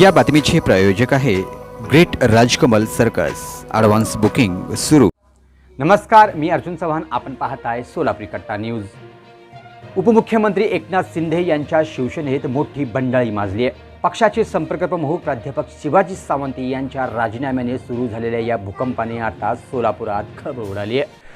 या बातमीचे प्रायोजक आहे great Rajkamal circus. Advance booking सुरू. नमस्कार मी अर्जुन चव्हाण. आपण पाहताय आहे कट्टा न्यूज. उपमुख्यमंत्री एकनाथ शिंदे यांच्या शिवसेनेत मोठी बंडाळी माजली आहे. पक्षाचे संपर्क प्रमुख प्राध्यापक शिवाजी सावंत यांच्या राजीनाम्याने सुरू झालेल्या या भूकंपाने आता सोलापुरात खळबळ उडाली आहे.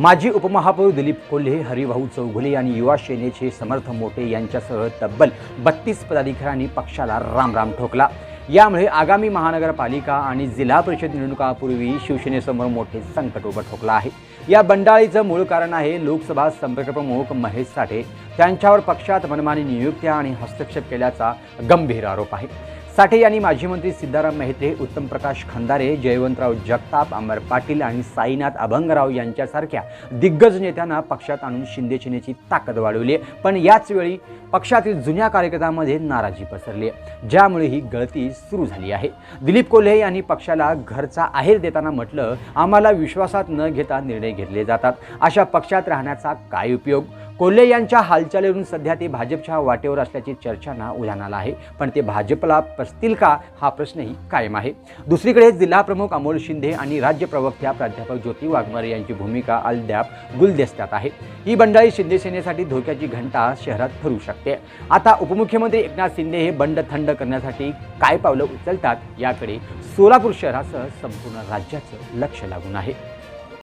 माजी उपमहापौर दिलीप कोल्हे हरिभाऊ चौघुले आणि युवा सेनेचे समर्थ मोटे यांच्यासह तब्बल बत्तीस पदाधिकाऱ्यांनी पक्षाला रामराम ठोकला. यामुळे आगामी महानगरपालिका आणि जिल्हा परिषद निवडणुकापूर्वी शिवसेनेसमोर मोठे संकट उभं ठोकलं आहे. या बंडाळीचं मूळ कारण आहे लोकसभा संपर्क प्रमुख महेश साठे. त्यांच्यावर पक्षात मनमानी नियुक्त्या आणि हस्तक्षेप केल्याचा गंभीर आरोप आहे. साठे यांनी माजी मंत्री सिद्धाराम मेहते उत्तम प्रकाश खंदारे जयवंतराव जगताप अमर पाटील आणि साईनाथ अभंगराव यांच्यासारख्या दिग्गज नेत्यांना पक्षात आणून शिंदे सेनेची ताकद वाढवली आहे. पण याचवेळी पक्षातील जुन्या कार्यकर्त्यांमध्ये नाराजी पसरली आहे. ज्यामुळे ही गळती सुरू झाली आहे. दिलीप कोल्हे यांनी पक्षाला घरचा आहेर देताना म्हटलं आम्हाला विश्वासात न घेता निर्णय घेतले जातात. अशा पक्षात राहण्याचा काय उपयोग? कोल्हे यांच्या हालचालीवरून सध्या ते भाजपच्या वाटेवर असल्याची चर्चांना उधाण आला आहे. पण ते भाजपला पसतील का हा प्रश्नही कायम आहे. दुसरीकडे जिल्हा प्रमुख अमोल शिंदे आणि राज्य प्रवक्त्या प्राध्यापक ज्योती वाघमारे यांची भूमिका अद्याप गुलदस्त्यात आहे. ही बंडाळी शिंदे सेनेसाठी धोक्याची घंटा शहरात ठरू शकते. आता उपमुख्यमंत्री एकनाथ शिंदे हे बंड थंड करण्यासाठी काय पावलं उचलतात याकडे सोलापूर शहरासह संपूर्ण राज्याचं लक्ष लागून आहे.